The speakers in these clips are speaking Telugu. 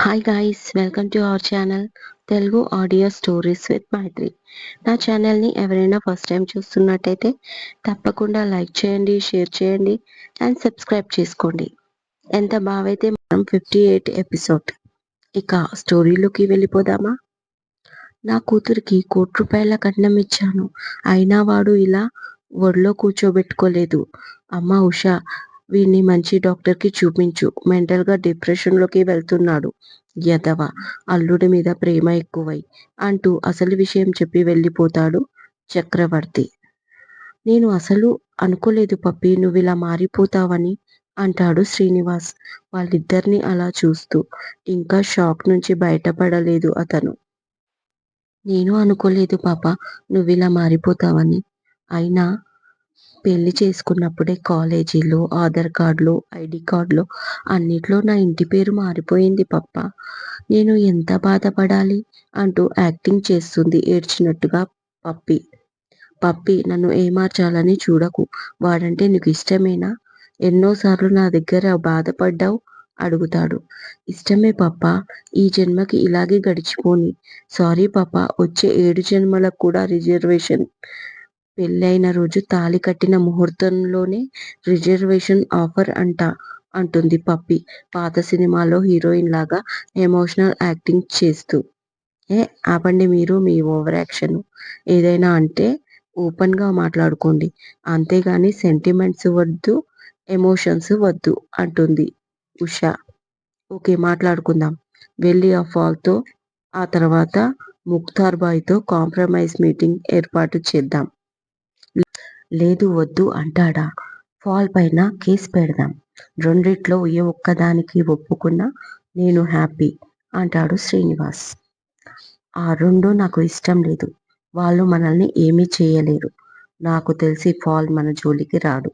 Hi guys welcome to our channel Telugu audio stories with Maitri నా ఛానల్ని ఎవరైనా ఫస్ట్ టైం చూస్తున్నట్టయితే తప్పకుండా లైక్ చేయండి షేర్ చేయండి అండ్ సబ్స్క్రైబ్ చేసుకోండి. ఎంత బాగైతే మనం ఫిఫ్టీ ఎయిట్ ఎపిసోడ్ ఇక స్టోరీలోకి వెళ్ళిపోదామా? నా కూతురికి కోటి రూపాయల కట్నం ఇచ్చాను. అయినా వాడు ఇలా ఒడిలో కూర్చోబెట్టుకోలేదు. అమ్మ ఉషా వీడిని మంచి డాక్టర్కి చూపించు. మెంటల్గా డిప్రెషన్లోకి వెళ్తున్నాడు. యదవ అల్లుడి మీద ప్రేమ ఎక్కువై అంటూ అసలు విషయం చెప్పి వెళ్ళిపోతాడు చక్రవర్తి. నేను అసలు అనుకోలేదు పప్పి నువ్వు ఇలా మారిపోతావని అంటాడు శ్రీనివాస్. వాళ్ళిద్దరిని అలా చూస్తూ ఇంకా షాక్ నుంచి బయటపడలేదు అతను. నేను అనుకోలేదు పాప నువ్వు ఇలా మారిపోతావని. అయినా పెళ్ళి చేసుకున్నప్పుడే కాలేజీలో ఆధార్ కార్డులో ఐడి కార్డులో అన్నిట్లో నా ఇంటి పేరు మారిపోయింది పప్ప. నేను ఎంత బాధపడాలి? అంటూ యాక్టింగ్ చేస్తుంది ఏడ్చినట్టుగా పప్పి. పప్పి నన్ను ఏమార్చాలని చూడకు. వాడంటే నీకు ఇష్టమేనా? ఎన్నోసార్లు నా దగ్గర బాధపడ్డావు? అడుగుతాడు. ఇష్టమే పప్ప. ఈ జన్మకి ఇలాగే గడిచిపోని. సారీ పప్ప వచ్చే ఏడు జన్మలకు కూడా రిజర్వేషన్ పెళ్ళైన రోజు తాళి కట్టిన ముహూర్తంలోనే రిజర్వేషన్ ఆఫర్ అంట అంటుంది పప్పి. పాత సినిమాలో హీరోయిన్ లాగా ఎమోషనల్ యాక్టింగ్ చేస్తూ. ఏ ఆపండి మీరు మీ ఓవర్ యాక్షన్. ఏదైనా అంటే ఓపెన్గా మాట్లాడుకోండి. అంతేగాని సెంటిమెంట్స్ వద్దు ఎమోషన్స్ వద్దు అంటుంది ఉషా. ఓకే మాట్లాడుకుందాం. వెళ్ళి ఆ ఫాల్తో ఆ తర్వాత ముక్తార్ బాయ్తో కాంప్రమైజ్ మీటింగ్ ఏర్పాటు చేద్దాం. లేదు వద్దు అంటాడా? ఫాల్ పైన కేసు పెడదాం. రెండిట్లో ఏ ఒక్కదానికి ఒప్పుకున్నా నేను హ్యాపీ అంటాడు శ్రీనివాస్. ఆ రెండు నాకు ఇష్టం లేదు. వాళ్ళు మనల్ని ఏమీ చేయలేరు. నాకు తెలిసి ఫాల్ మన జోలికి రాడు.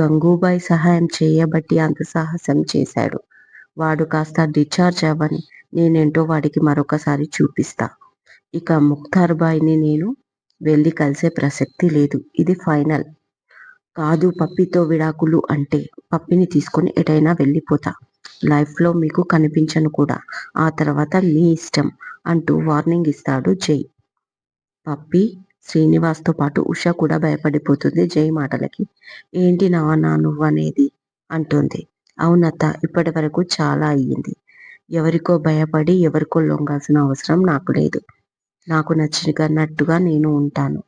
గంగూబాయ్ సహాయం చేయబట్టి అంత సాహసం చేశాడు. వాడు కాస్త డిశ్చార్జ్ అవ్వని నేనేంటో వాడికి మరొకసారి చూపిస్తా. ఇక ముక్తార్ బాయ్ని నేను వెళ్ళి కలిసే ప్రసక్తి లేదు. ఇది ఫైనల్. కాదు పప్పితో విడాకులు అంటే పప్పిని తీసుకొని ఎటైనా వెళ్ళిపోతా. లైఫ్లో మీకు కనిపించను కూడా. ఆ తర్వాత మీ ఇష్టం అంటూ వార్నింగ్ ఇస్తాడు జై. పప్పి శ్రీనివాస్తో పాటు ఉష కూడా భయపడిపోతుంది జై మాటలకి. ఏంటి నాన్న నువ్వు అనేది అంటుంది. అవునత్త ఇప్పటి వరకు చాలా అయ్యింది. ఎవరికో భయపడి ఎవరికో లొంగాల్సిన అవసరం నాకు లేదు. నాకు నచ్చినట్టుగా నేను ఉంటాను.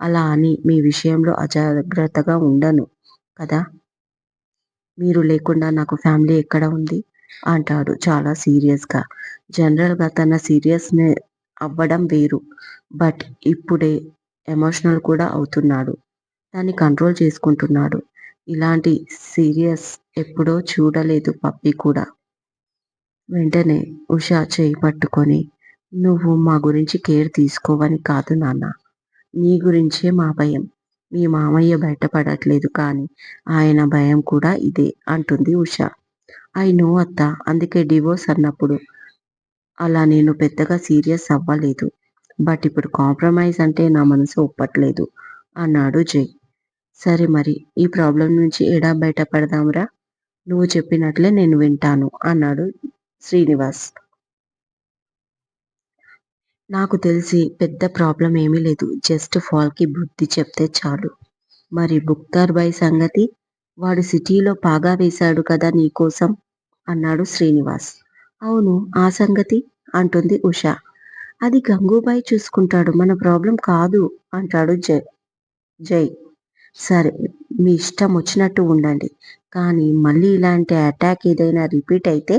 అలా అని మీ విషయంలో అజాగ్రత్తగా ఉండను కదా? మీరు లేకుండా నాకు ఫ్యామిలీ ఎక్కడ ఉంది? అంటాడు చాలా సీరియస్గా. జనరల్గా తన సీరియస్ అవ్వడం వేరు బట్ ఇప్పుడే ఎమోషనల్ కూడా అవుతున్నాడు. దాన్ని కంట్రోల్ చేసుకుంటున్నాడు. ఇలాంటి సీరియస్ ఎప్పుడో చూడలేదు పప్పి కూడా. వెంటనే ఉషా చేయి పట్టుకొని నువ్వు మా గురించి కేర్ తీసుకోవని కాదు నాన్న. నీ గురించే మా భయం. మీ మామయ్య బయటపడట్లేదు కానీ ఆయన భయం కూడా ఇదే అంటుంది ఉష. ఐ నో అత్త అందుకే డివోర్స్ అన్నప్పుడు అలా నేను పెద్దగా సీరియస్ అవ్వలేదు. బట్ ఇప్పుడు కాంప్రమైజ్ అంటే నా మనసు ఒప్పట్లేదు అన్నాడు జై. సరే మరి ఈ ప్రాబ్లం నుంచి ఎడా బయటపడదాంరా? నువ్వు చెప్పినట్లే నేను వింటాను అన్నాడు శ్రీనివాస్. నాకు తెలిసి పెద్ద ప్రాబ్లం ఏమీ లేదు. జస్ట్ ఫాల్కి బుద్ధి చెప్తే చాలు. మరి బుక్తార్ బాయ్ సంగతి? వాడు సిటీలో పాగా వేశాడు కదా నీకోసం అన్నాడు శ్రీనివాస్. అవును ఆ సంగతి? అంటుంది ఉష. అది గంగూబాయ్ చూసుకుంటాడు. మన ప్రాబ్లం కాదు అంటాడు జై జై సరే మీ ఇష్టం వచ్చినట్టు ఉండండి. కానీ మళ్ళీ ఇలాంటి అటాక్ ఏదైనా రిపీట్ అయితే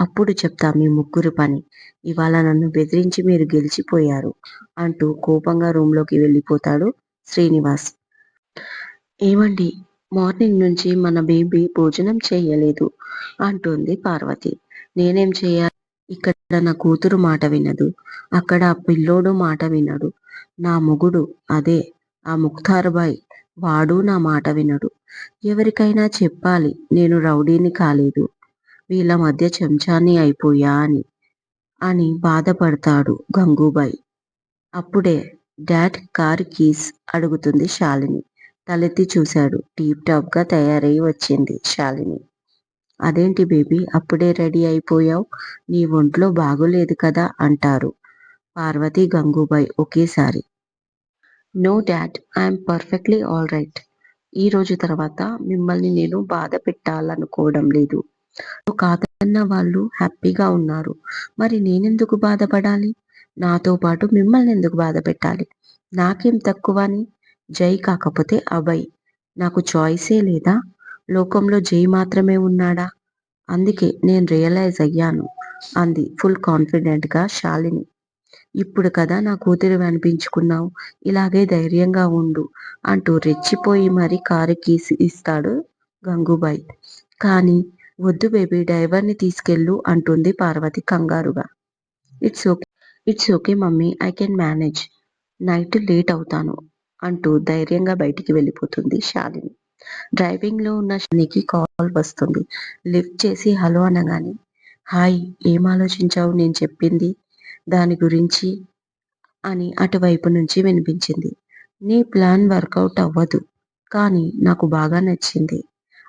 అప్పుడు చెప్తా మీ ముగ్గురు పని. ఇవాళ నన్ను బెదిరించి మీరు గెలిచిపోయారు అంటూ కోపంగా రూమ్లోకి వెళ్ళిపోతాడు శ్రీనివాస్. ఏమండి? మార్నింగ్ నుంచి మన బేబీ భోజనం చేయలేదు అంటుంది పార్వతి. నేనేం చేయాలి? ఇక్కడ నా కూతురు మాట వినదు. అక్కడ ఆ పిల్లోడు మాట వినడు. నా మొగుడు అదే ఆ ముక్తార్బాయ్ వాడు నా మాట వినడు. ఎవరికైనా చెప్పాలి నేను రౌడీని కాలేదు. వీళ్ళ మధ్య చెంచాని అయిపోయా అని అని బాధపడతాడు గంగూబాయ్. అప్పుడే డాడ్ కార్ కీస్ అడుగుతుంది శాలిని. తలెత్తి చూశాడు. టీప్ టాప్గా తయారై వచ్చింది శాలిని. అదేంటి బేబీ అప్పుడే రెడీ అయిపోయావు? నీ ఒంట్లో బాగోలేదు కదా అంటారు పార్వతి గంగూబాయ్ ఒకేసారి. No dad I'm perfectly all right. ఈ రోజు తర్వాత మిమ్మల్ని నేను బాధ పెట్టాలనుకోవడం లేదు. కాదన్న వాళ్ళు హ్యాపీగా ఉన్నారు. మరి నేనెందుకు బాధపడాలి? నాతో పాటు మిమ్మల్ని ఎందుకు బాధ పెట్టాలి? నాకేం తక్కువ అని? జై కాకపోతే అభయ్. నాకు చాయిసే లేదా? లోకంలో జై మాత్రమే ఉన్నాడా? అందుకే నేను రియలైజ్ అయ్యాను అంది ఫుల్ కాన్ఫిడెంట్గా శాలిని. ఇప్పుడు కదా నా కూతురు అనిపించుకున్నావు. ఇలాగే ధైర్యంగా ఉండు అంటూ రెచ్చిపోయి మరి కారు కీసి ఇస్తాడు గంగూబాయ్. కానీ వద్దు బేబీ డ్రైవర్ని తీసుకెళ్ళు అంటుంది పార్వతి కంగారుగా. It's okay it's okay mummy I can manage. Night late అవుతాను అంటూ ధైర్యంగా బయటికి వెళ్ళిపోతుంది శాలిని. డ్రైవింగ్లో ఉన్న శనికి కాల్ వస్తుంది. లిఫ్ట్ చేసి హలో అనగానే హాయ్ ఏం ఆలోచించావు? నేను చెప్పింది దాని గురించి అని అటువైపు నుంచి వినిపించింది. నీ ప్లాన్ వర్కౌట్ అవ్వదు కానీ నాకు బాగా నచ్చింది.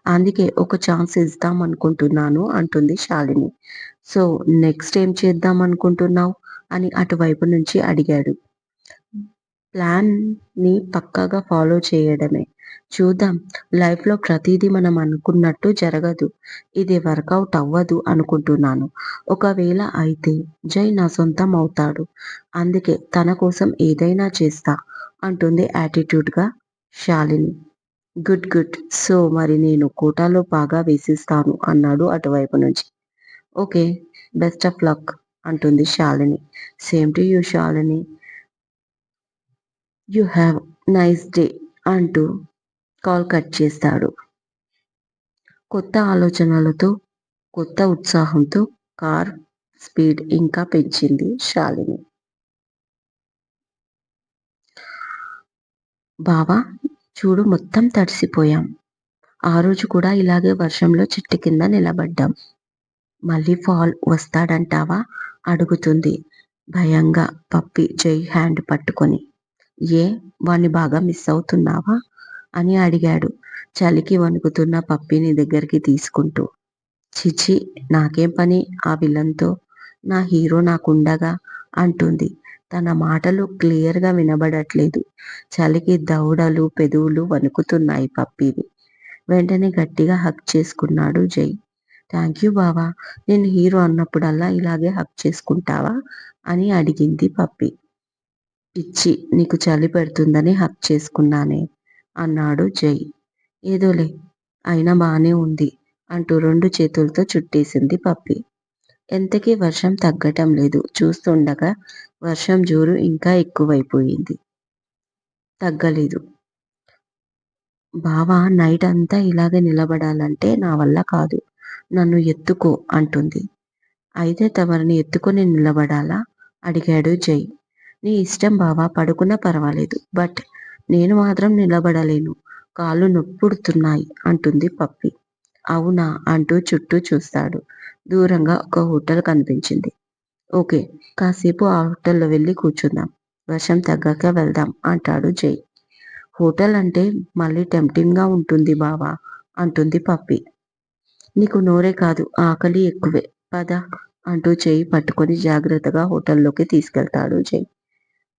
అందుకే ఒక ఛాన్స్ ఇద్దాం అనుకుంటున్నాను అంటుంది శాలిని. సో నెక్స్ట్ ఏం చేద్దాం అనుకుంటున్నావు అని అటువైపు నుంచి అడిగాడు. ప్లాన్ని పక్కాగా ఫాలో చేయడమే. చూద్దాం. లైఫ్లో ప్రతిదీ మనం అనుకున్నట్టు జరగదు. ఇది వర్కౌట్ అవ్వదు అనుకుంటున్నాను. ఒకవేళ అయితే జై నా సొంతం అవుతాడు. అందుకే తన కోసం ఏదైనా చేస్తా అంటుంది యాటిట్యూడ్గా శాలిని. Good good. సో మరి నేను కోటాలో బాగా వేసిస్తాను అన్నాడు అటువైపు నుంచి. ఓకే బెస్ట్ ఆఫ్ లక్ అంటుంది Shalini. Same to you Shalini. You have nice day అంటూ కాల్ కట్ చేస్తాడు. కొత్త ఆలోచనలతో కొత్త ఉత్సాహంతో కార్ స్పీడ్ ఇంకా పెంచింది శాలిని. బావా చూడు మొత్తం తడిసిపోయాం. ఆ రోజు కూడా ఇలాగే వర్షంలో చెట్టు కింద నిలబడ్డాం. మళ్ళీ ఫాల్ వస్తాడంటావా? అడుగుతుంది భయంగా పప్పి జై హ్యాండ్ పట్టుకొని. ఏ వాణ్ణి బాగా మిస్ అవుతున్నావా? అని అడిగాడు. చలికి వణుకుతున్న పప్పిని దగ్గరికి తీసుకుంటూ చిచి నాకేం పని? ఆ విలన్తో నా హీరో నాకుండగా అంటుంది. తన మాటలు క్లియర్గా వినబడట్లేదు. చలికి దౌడలు పెదవులు వణుకుతున్నాయి పప్పివి. వెంటనే గట్టిగా హక్ చేసుకున్నాడు జై. థ్యాంక్ యూ బావా నేను హీరో అన్నప్పుడల్లా ఇలాగే హక్ చేసుకుంటావా? అని అడిగింది పప్పి. పిచ్చి నీకు చలి పెడుతుందని హక్ చేసుకున్నానే. అన్నాడు జై. ఏదోలే అయినా బానే ఉంది అంటూ రెండు చేతులతో చుట్టేసింది పప్పి. ఎంతకీ వర్షం తగ్గటం లేదు చూస్తుండగా వర్షం జోరు ఇంకా ఎక్కువైపోయింది. తగ్గలేదు. బావా నైట్ అంతా ఇలాగే నిలబడాలంటే నా వల్ల కాదు నన్ను ఎత్తుకో అంటుంది. అయితే తమరిని ఎత్తుకొని నిలబడాలా? అడిగాడు జై. నీ ఇష్టం బావా పడుకున్నా పర్వాలేదు బట్ నేను మాత్రం నిలబడలేను. కాళ్ళు నొప్పుడుతున్నాయి అంటుంది పప్పి. అవునా అంటూ చుట్టూ చూస్తాడు. దూరంగా ఒక హోటల్ కనిపించింది. ఓకే కాసేపు ఆ హోటల్లో వెళ్ళి కూర్చుందాం. వర్షం తగ్గాక వెళ్దాం అంటాడు జై. హోటల్ అంటే మళ్ళీ టెంప్టింగ్గా ఉంటుంది బావా అంటుంది పప్పి. నీకు నోరే కాదు ఆకలి ఎక్కువే. పద అంటూ చేయి పట్టుకొని జాగ్రత్తగా హోటల్లోకి తీసుకెళ్తాడు జై.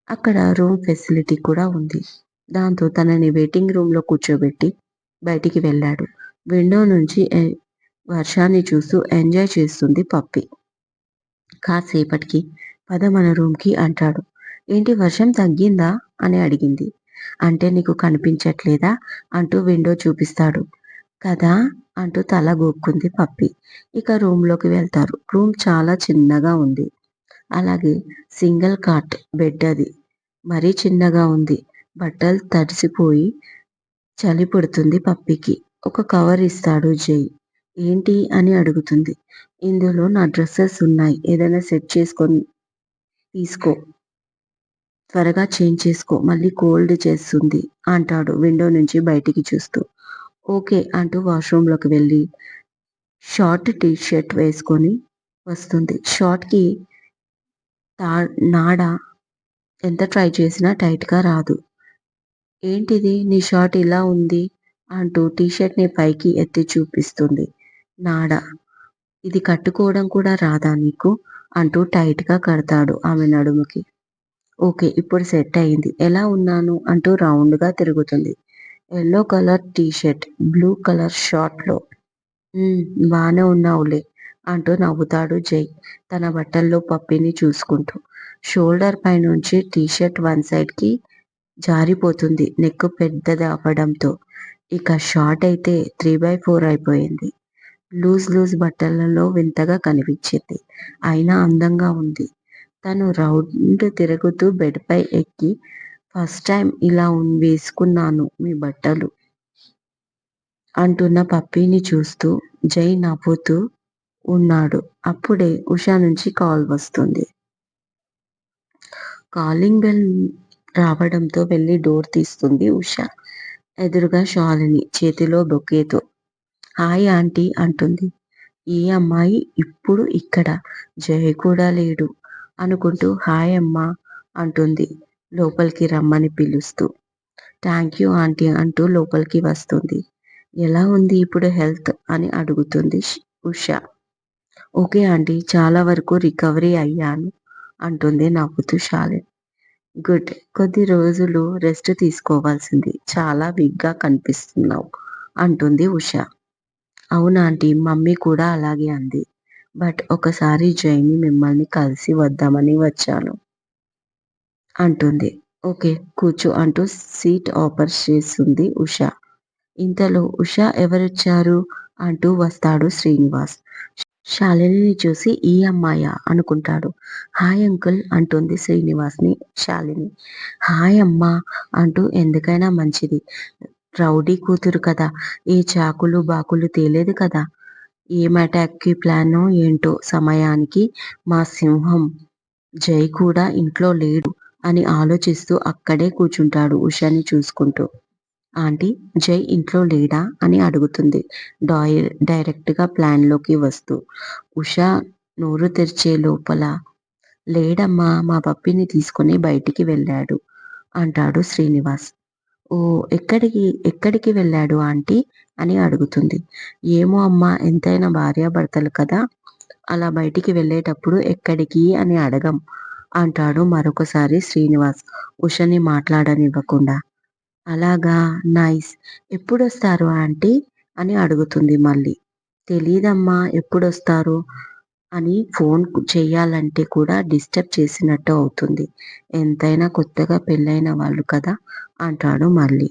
అక్కడ రూమ్ ఫెసిలిటీ కూడా ఉంది. దాంతో తనని వెయిటింగ్ రూమ్లో కూర్చోబెట్టి బయటికి వెళ్ళాడు. విండో నుంచి వర్షాన్ని చూస్తూ ఎంజాయ్ చేస్తుంది పప్పి. కాసేపటికి పద మన రూమ్కి అంటాడు. ఏంటి వర్షం తగ్గిందా? అని అడిగింది. అంటే నీకు కనిపించట్లేదా? అంటూ విండో చూపిస్తాడు. కదా? అంటూ తల గోక్కుంది పప్పి. ఇక రూమ్లోకి వెళ్తారు. రూమ్ చాలా చిన్నగా ఉంది. అలాగే సింగిల్ కాట్ బెడ్ అది. మరీ చిన్నగా ఉంది. బట్టలు తడిసిపోయి చలి పుడుతుంది పప్పికి. ఒక కవర్ ఇస్తాడు జై. ఏంటి అని అడుగుతుంది. ఇందులో నా డ్రెస్సెస్ ఉన్నాయి. ఏదైనా సెట్ చేసుకొని తీసుకో. త్వరగా చేంజ్ చేసుకో. మళ్ళీ కోల్డ్ చేస్తుంది అంటాడు విండో నుంచి బయటికి చూస్తూ. ఓకే అంటూ వాష్రూమ్లోకి వెళ్ళి షార్ట్ టీ షర్ట్ వేసుకొని వస్తుంది. షార్ట్కి తా నాడ ఎంత ట్రై చేసినా టైట్గా రాదు. ఏంటిది? నీ షార్ట్ ఇలా ఉంది అంటూ టీషర్ట్ని పైకి ఎత్తి చూపిస్తుంది. నాడ ఇది కట్టుకోవడం కూడా రాదా నీకు? అంటూ టైట్గా కడతాడు ఆమె నడుముకి. ఓకే ఇప్పుడు సెట్ అయింది. ఎలా ఉన్నాను? అంటూ రౌండ్గా తిరుగుతుంది. Yellow colour T shirt blue colour షార్ట్లో "ఉమ్, ఉన్నావులే అంటూ నవ్వుతాడు జై తన బట్టల్లో పప్పిని చూసుకుంటూ. షోల్డర్ పై నుంచి టీ షర్ట్ వన్ సైడ్కి జారిపోతుంది నెక్ పెద్దది అవ్వడంతో. ఇక షార్ట్ అయితే త్రీ బై ఫోర్ అయిపోయింది. లూజ్ లూజ్ బట్టలలో వింతగా కనిపించింది. అయినా అందంగా ఉంది. తను రౌండ్ తిరుగుతూ బెడ్ పై ఎక్కి ఫస్ట్ టైం ఇలా వేసుకున్నాను మీ బట్టలు అంటున్న పప్పీని చూస్తూ జై నవ్వుతూ ఉన్నాడు. అప్పుడే ఉషా నుంచి కాల్ వస్తుంది. కాలింగ్ బెల్ రావడంతో వెళ్ళి డోర్ తీస్తుంది ఉష. ఎదురుగా శాలిని చేతిలో బొకేతో. హాయ్ ఆంటీ అంటుంది. ఈ అమ్మాయి ఇప్పుడు ఇక్కడ. జయ కూడా లేడు అనుకుంటూ హాయ్ అమ్మా అంటుంది లోపలికి రమ్మని పిలుస్తూ. థ్యాంక్ యూ ఆంటీ అంటూ లోపలికి వస్తుంది. ఎలా ఉంది ఇప్పుడు హెల్త్ అని అడుగుతుంది ఉష. ఓకే ఆంటీ చాలా వరకు రికవరీ అయ్యాను అంటుంది నవ్వుతూ శాలిని. గుడ్. కొద్ది రోజులు రెస్ట్ తీసుకోవాల్సింది. చాలా వీక్గా కనిపిస్తున్నావు అంటుంది ఉష. అవునా ఆంటీ మమ్మీ కూడా అలాగే అంది. బట్ ఒకసారి జైని మిమ్మల్ని కలిసి వద్దామని వచ్చాను అంటుంది. ఓకే కూర్చో అంటూ సీట్ ఆఫర్ చేస్తుంది ఉష. ఇంతలో ఉష ఎవరొచ్చారు? అంటూ వస్తాడు శ్రీనివాస్. శాలినిని చూసి ఈ అమ్మాయా? అనుకుంటాడు. హాయ్ అంకుల్ అంటుంది శ్రీనివాస్ని శాలిని. హాయ్ అమ్మా అంటూ ఎందుకైనా మంచిది. రౌడీ కూతురు కదా. ఏ చాకులు బాకులు తేలేదు కదా. ఏం అటాక్కి ప్లానో ఏంటో? సమయానికి మా సింహం జై కూడా ఇంట్లో లేడు అని ఆలోచిస్తూ అక్కడే కూర్చుంటాడు ఉషాని చూసుకుంటూ. ఆంటీ జై ఇంట్లో లేడా? అని అడుగుతుంది. డాయ్ డైరెక్ట్గా ప్లాన్లోకి ప్లాన్లోకి వస్తూ. ఉష నోరు తెరిచే లోపల లేడమ్మా మా పప్పిని తీసుకుని బయటికి వెళ్ళాడు అంటాడు శ్రీనివాస్. ఓ ఎక్కడికి ఎక్కడికి వెళ్ళాడు ఆంటీ? అని అడుగుతుంది. ఏమో అమ్మా ఎంతైనా భార్యాభర్తలు కదా అలా బయటికి వెళ్ళేటప్పుడు ఎక్కడికి అని అడగం అంటాడు మరొకసారి శ్రీనివాస్. ఉషని మాట్లాడనివ్వకుండా. అలాగా నైస్. ఎప్పుడొస్తారు ఆంటీ? అని అడుగుతుంది మళ్ళీ. తెలీదమ్మా ఎప్పుడొస్తారు? అని ఫోన్ చేయాలంటే కూడా డిస్టర్బ్ చేసినట్టు అవుతుంది. ఎంతైనా కొత్తగా పెళ్ళైన వాళ్ళు కదా? అంటాడు మళ్ళీ.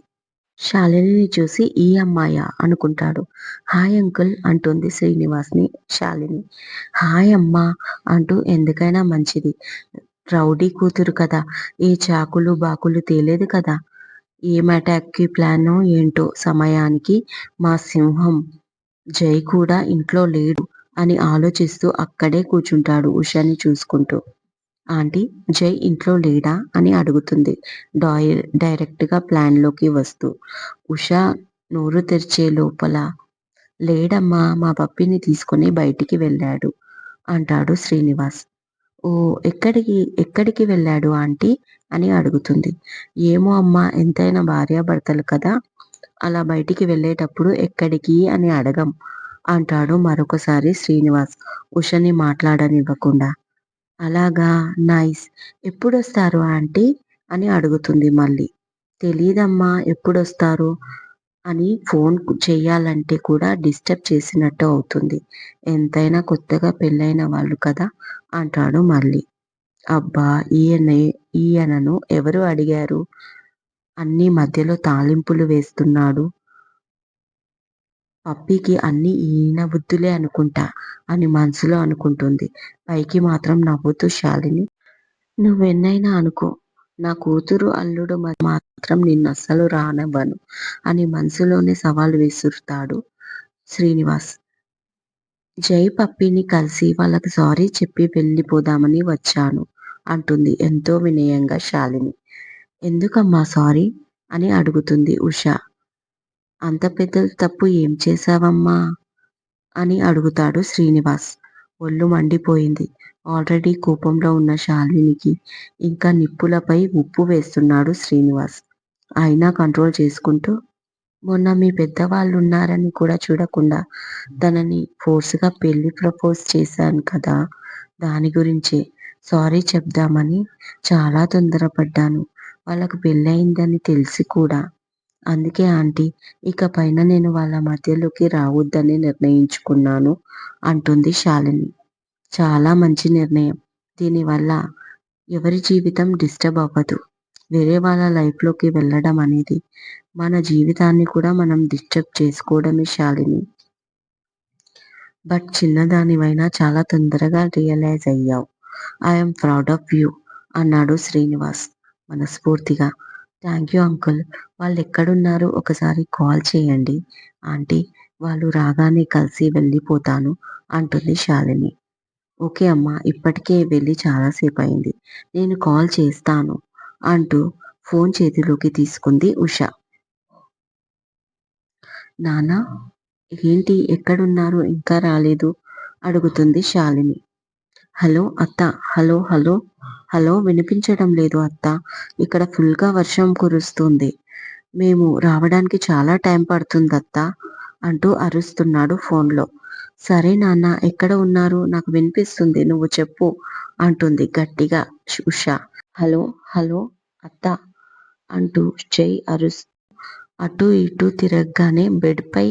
శాలినిని చూసి ఈ అమ్మాయ? అనుకుంటాడు. హాయ్ అంకుల్ అంటుంది శ్రీనివాస్ని శాలిని. హాయ్ అమ్మా అంటూ ఎందుకైనా మంచిది. రౌడీ కూతురు కదా? ఏ చాకులు బాకులు తేలేదు కదా? ఏం అటాక్కి ప్లానో ఏంటో సమయానికి మా సింహం జై కూడా ఇంట్లో లేడు అని ఆలోచిస్తూ అక్కడే కూర్చుంటాడు ఉషాని చూసుకుంటూ. ఆంటీ జై ఇంట్లో లేడా అని అడుగుతుంది డాయ్ డైరెక్ట్గా ప్లాన్లోకి వస్తూ. ఉషా నోరు తెరిచే లోపల లేడమ్మా మా పప్పిని తీసుకుని బయటికి వెళ్ళాడు అంటాడు శ్రీనివాస్. ఓ ఎక్కడికి ఎక్కడికి వెళ్ళాడు ఆంటీ? అని అడుగుతుంది. ఏమో అమ్మా ఎంతైనా భార్యాభర్తలు కదా. అలా బయటికి వెళ్ళేటప్పుడు ఎక్కడికి అని అడగం అంటాడు మరొకసారి శ్రీనివాస్. ఉషని మాట్లాడనివ్వకుండా. అలాగా నైస్. ఎప్పుడొస్తారు ఆంటీ? అని అడుగుతుంది మళ్ళీ. తెలీదమ్మా ఎప్పుడొస్తారు? అని ఫోన్ చేయాలంటే కూడా డిస్టర్బ్ చేసినట్టు అవుతుంది. ఎంతైనా కొత్తగా పెళ్ళైన వాళ్ళు కదా? అంటాడు మళ్ళీ. అబ్బా ఈయన ఈయనను ఎవరు అడిగారు? అన్ని మధ్యలో తాలింపులు వేస్తున్నాడు. పప్పీకి అన్ని ఈయన బుద్ధులే అనుకుంటా అని మనసులో అనుకుంటుంది. పైకి మాత్రం నవ్వుతూ శాలిని నువ్వెన్నైనా అనుకో నా కూతురు అల్లుడు మాత్రం నిన్ను అస్సలు రానివ్వను అని మనసులోనే సవాల్ విసురుతాడు శ్రీనివాస్. జై పప్పిని కలిసి వాళ్ళకి సారీ చెప్పి వెళ్ళిపోదామని వచ్చాను అంటుంది ఎంతో వినయంగా శాలిని. ఎందుకమ్మా సారీ? అని అడుగుతుంది ఉష. అంత పెద్ద తప్పు ఏం చేశావమ్మా? అని అడుగుతాడు శ్రీనివాస్. ఒళ్ళు మండిపోయింది. ఆల్రెడీ కోపంలో ఉన్న శాలినికి ఇంకా నిప్పులపై ఉప్పు వేస్తున్నాడు శ్రీనివాస్. అయినా కంట్రోల్ చేసుకుంటూ మొన్న మీ పెద్దవాళ్ళు ఉన్నారని కూడా చూడకుండా తనని ఫోర్స్గా పెళ్ళి ప్రపోజ్ చేశాను కదా దాని గురించే. సారీ చెప్దామని చాలా తొందరపడ్డాను. వాళ్ళకు పెళ్ళయిందని తెలిసి కూడా. అందుకే ఆంటీ ఇక పైన నేను వాళ్ళ మధ్యలోకి రావద్దని నిర్ణయించుకున్నాను అంటుంది శాలిని. చాలా మంచి నిర్ణయం. దీనివల్ల ఎవరి జీవితం డిస్టర్బ్ అవ్వదు. వేరే వాళ్ళ లైఫ్లోకి వెళ్ళడం అనేది మన జీవితాన్ని కూడా మనం డిస్టర్బ్ చేసుకోవడమే శాలిని. బట్ చిన్నదానివైనా చాలా తొందరగా రియలైజ్ అయ్యావు. ఐఎమ్ ప్రౌడ్ ఆఫ్ యూ అన్నాడు శ్రీనివాస్ మనస్ఫూర్తిగా. Thank you uncle. వాళ్ళు ఎక్కడున్నారు ఒకసారి కాల్ చేయండి. ఆంటీ వాళ్ళు రాగానే కలిసి వెళ్ళిపోతాను అంటుంది శాలిని. ఓకే అమ్మా ఇప్పటికే వెళ్ళి చాలాసేపు అయింది నేను కాల్ చేస్తాను అంటూ ఫోన్ చేతిలోకి తీసుకుంది ఉష. నానా ఏంటి ఎక్కడున్నారు? ఇంకా రాలేదు? అడుగుతుంది శాలిని. హలో అత్త హలో హలో హలో వినిపించడం లేదు అత్త. ఇక్కడ ఫుల్గా వర్షం కురుస్తుంది. మేము రావడానికి చాలా టైం పడుతుంది అత్త అంటూ అరుస్తున్నాడు ఫోన్లో. సరే నాన్న ఎక్కడ ఉన్నారు? నాకు వినిపిస్తుంది నువ్వు చెప్పు అంటుంది గట్టిగా ఉష. హలో హలో అత్త అంటూ చెయ్యి అరుస్తూ అటు ఇటు తిరగగానే బెడ్పై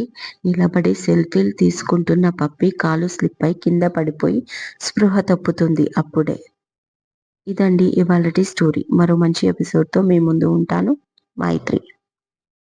నిలబడి సెల్ఫీలు తీసుకుంటున్న పప్పి కాలు స్లిప్ అయి కింద పడిపోయి స్పృహ తప్పుతుంది అప్పుడే. ఇదండి ఇవాళటి స్టోరీ. మరో మంచి ఎపిసోడ్తో మీ ముందు ఉంటాను. మైత్రి.